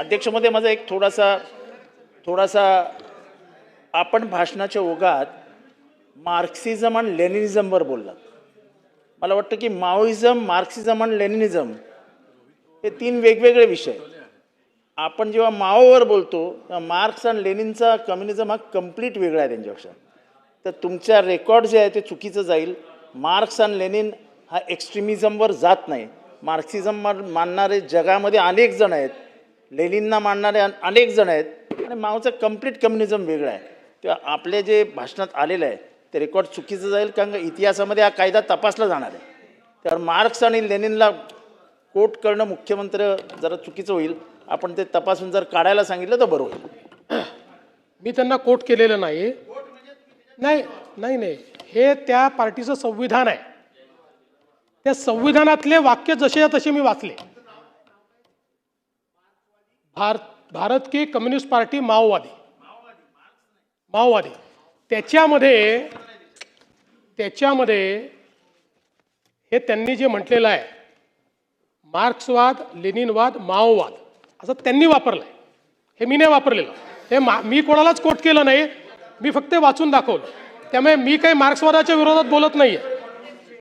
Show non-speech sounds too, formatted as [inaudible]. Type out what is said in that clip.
अध्यक्षमध्ये माझा एक थोडासा थोडासा आपण भाषणाच्या ओघात मार्क्सिझम आणि लेनिनिझमवर बोललात मला वाटतं की माओइझम मार्क्सिझम आणि लेनिनिझम हे तीन वेगवेगळे विषय. आहेत. आपण जेव्हा माओवर बोलतो तेव्हा मार्क्स आणि लेनिनचा कम्युनिझम हा कंप्लीट वेगळा आहे त्यांच्यापेक्षा. तर तुमच्या रेकॉर्ड जे आहे ते चुकीचं जाईल. मार्क्स आणि लेनिन हा एक्स्ट्रीमिझमवर जात नाही. मार्क्सिझम मानणारे जगामध्ये अनेक जण आहेत. लेनिनना मांडणारे अनेक जण आहेत. आणि माओचं कंप्लीट कम्युनिझम वेगळं आहे. तेव्हा आपले जे भाषणात आलेलं आहे ते रेकॉर्ड चुकीचं जाईल कारण का इतिहासामध्ये हा कायदा तपासला जाणार आहे. त्यावर मार्क्स आणि लेनिनला कोट करणं मुख्यमंत्री जरा चुकीचं होईल. आपण ते तपासून जर काढायला सांगितलं तर बरं होईल. [clears throat] मी त्यांना कोट केलेलं नाही. नाही नाही नाही. हे त्या पार्टीचं संविधान आहे. त्या संविधानातले वाक्य जसे तसे मी वाचले. भारत भारत की कम्युनिस्ट पार्टी माओवादी. माओवादी. त्याच्यामध्ये त्याच्यामध्ये हे त्यांनी जे म्हटलेलं आहे मार्क्सवाद लेनिनवाद माओवाद असं त्यांनी वापरलं आहे हे मी नाही वापरलेलं. हे मा मी कोणालाच कोट केलं नाही. मी फक्त वाचून दाखवलं. त्यामुळे मी काही मार्क्सवादाच्या विरोधात बोलत नाही आहे